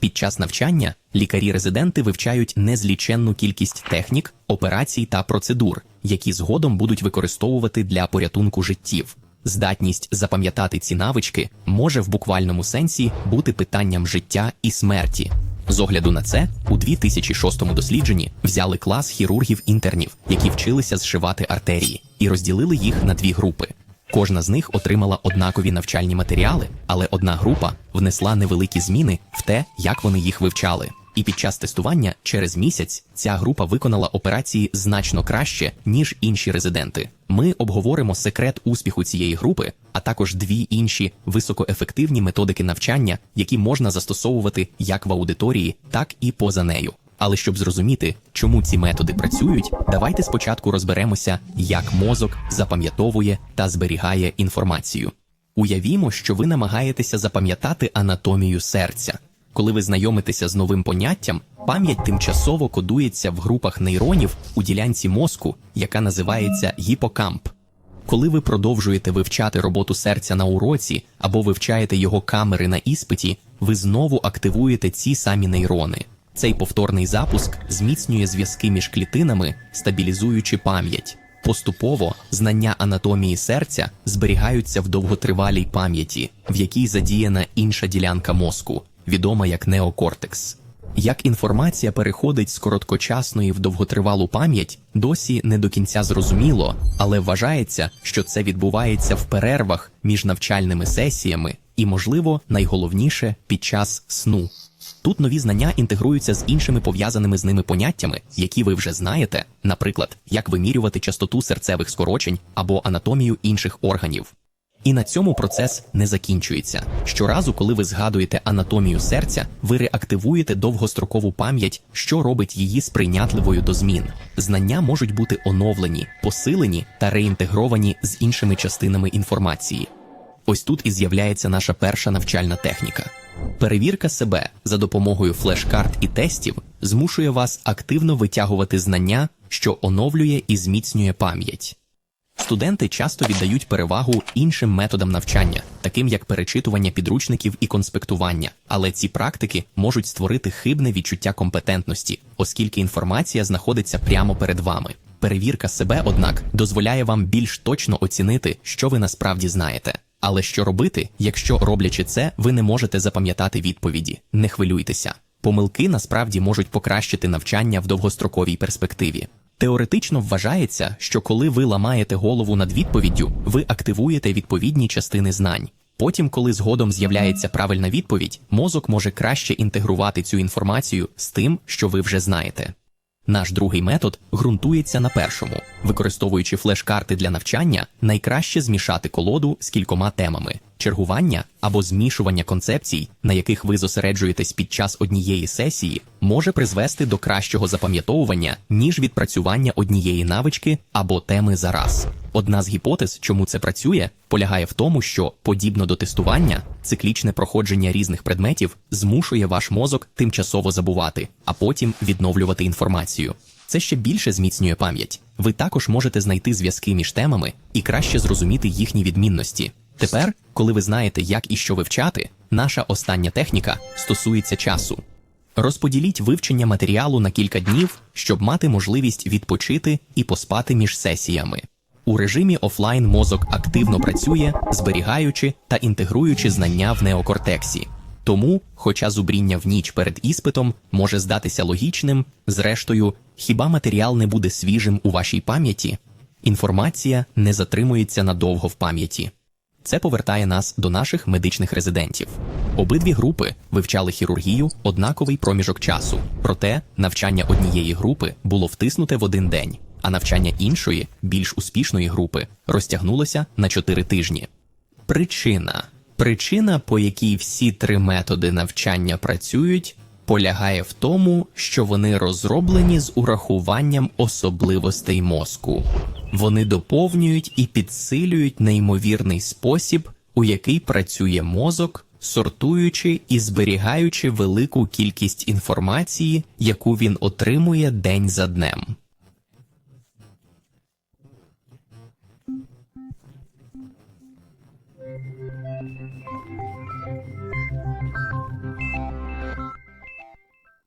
Під час навчання лікарі-резиденти вивчають незліченну кількість технік, операцій та процедур, які згодом будуть використовувати для порятунку життів. Здатність запам'ятати ці навички може в буквальному сенсі бути питанням життя і смерті. З огляду на це, у 2006 дослідженні взяли клас хірургів-інтернів, які вчилися зшивати артерії, і розділили їх на дві групи. Кожна з них отримала однакові навчальні матеріали, але одна група внесла невеликі зміни в те, як вони їх вивчали. І під час тестування через місяць ця група виконала операції значно краще, ніж інші резиденти. Ми обговоримо секрет успіху цієї групи, а також дві інші високоефективні методики навчання, які можна застосовувати як в аудиторії, так і поза нею. Але щоб зрозуміти, чому ці методи працюють, давайте спочатку розберемося, як мозок запам'ятовує та зберігає інформацію. Уявімо, що ви намагаєтеся запам'ятати анатомію серця. Коли ви знайомитеся з новим поняттям, пам'ять тимчасово кодується в групах нейронів у ділянці мозку, яка називається гіпокамп. Коли ви продовжуєте вивчати роботу серця на уроці або вивчаєте його камери на іспиті, ви знову активуєте ці самі нейрони. Цей повторний запуск зміцнює зв'язки між клітинами, стабілізуючи пам'ять. Поступово знання анатомії серця зберігаються в довготривалій пам'яті, в якій задіяна інша ділянка мозку, відома як неокортекс. Як інформація переходить з короткочасної в довготривалу пам'ять, досі не до кінця зрозуміло, але вважається, що це відбувається в перервах між навчальними сесіями і, можливо, найголовніше під час сну. Тут нові знання інтегруються з іншими пов'язаними з ними поняттями, які ви вже знаєте, наприклад, як вимірювати частоту серцевих скорочень або анатомію інших органів. І на цьому процес не закінчується. Щоразу, коли ви згадуєте анатомію серця, ви реактивуєте довгострокову пам'ять, що робить її сприйнятливою до змін. Знання можуть бути оновлені, посилені та реінтегровані з іншими частинами інформації. Ось тут і з'являється наша перша навчальна техніка. Перевірка себе за допомогою флеш-карт і тестів змушує вас активно витягувати знання, що оновлює і зміцнює пам'ять. Студенти часто віддають перевагу іншим методам навчання, таким як перечитування підручників і конспектування, але ці практики можуть створити хибне відчуття компетентності, оскільки інформація знаходиться прямо перед вами. Перевірка себе, однак, дозволяє вам більш точно оцінити, що ви насправді знаєте. Але що робити, якщо роблячи це, ви не можете запам'ятати відповіді? Не хвилюйтеся. Помилки насправді можуть покращити навчання в довгостроковій перспективі. Теоретично вважається, що коли ви ламаєте голову над відповіддю, ви активуєте відповідні частини знань. Потім, коли згодом з'являється правильна відповідь, мозок може краще інтегрувати цю інформацію з тим, що ви вже знаєте. Наш другий метод ґрунтується на першому. Використовуючи флеш-карти для навчання, найкраще змішати колоду з кількома темами: чергування або змішування концепцій, на яких ви зосереджуєтесь під час однієї сесії, може призвести до кращого запам'ятовування, ніж відпрацювання однієї навички або теми за раз. Одна з гіпотез, чому це працює, полягає в тому, що, подібно до тестування, циклічне проходження різних предметів змушує ваш мозок тимчасово забувати, а потім відновлювати інформацію. Це ще більше зміцнює пам'ять. Ви також можете знайти зв'язки між темами і краще зрозуміти їхні відмінності. Тепер, коли ви знаєте, як і що вивчати, наша остання техніка стосується часу. Розподіліть вивчення матеріалу на кілька днів, щоб мати можливість відпочити і поспати між сесіями. У режимі офлайн мозок активно працює, зберігаючи та інтегруючи знання в неокортексі. Тому, хоча зубріння в ніч перед іспитом може здатися логічним, зрештою, хіба матеріал не буде свіжим у вашій пам'яті, інформація не затримується надовго в пам'яті. Це повертає нас до наших медичних резидентів. Обидві групи вивчали хірургію однаковий проміжок часу, проте навчання однієї групи було втиснуте в один день, а навчання іншої, більш успішної групи, розтягнулося на чотири тижні. Причина причина, по якій всі три методи навчання працюють, полягає в тому, що вони розроблені з урахуванням особливостей мозку. Вони доповнюють і підсилюють неймовірний спосіб, у який працює мозок, сортуючи і зберігаючи велику кількість інформації, яку він отримує день за днем.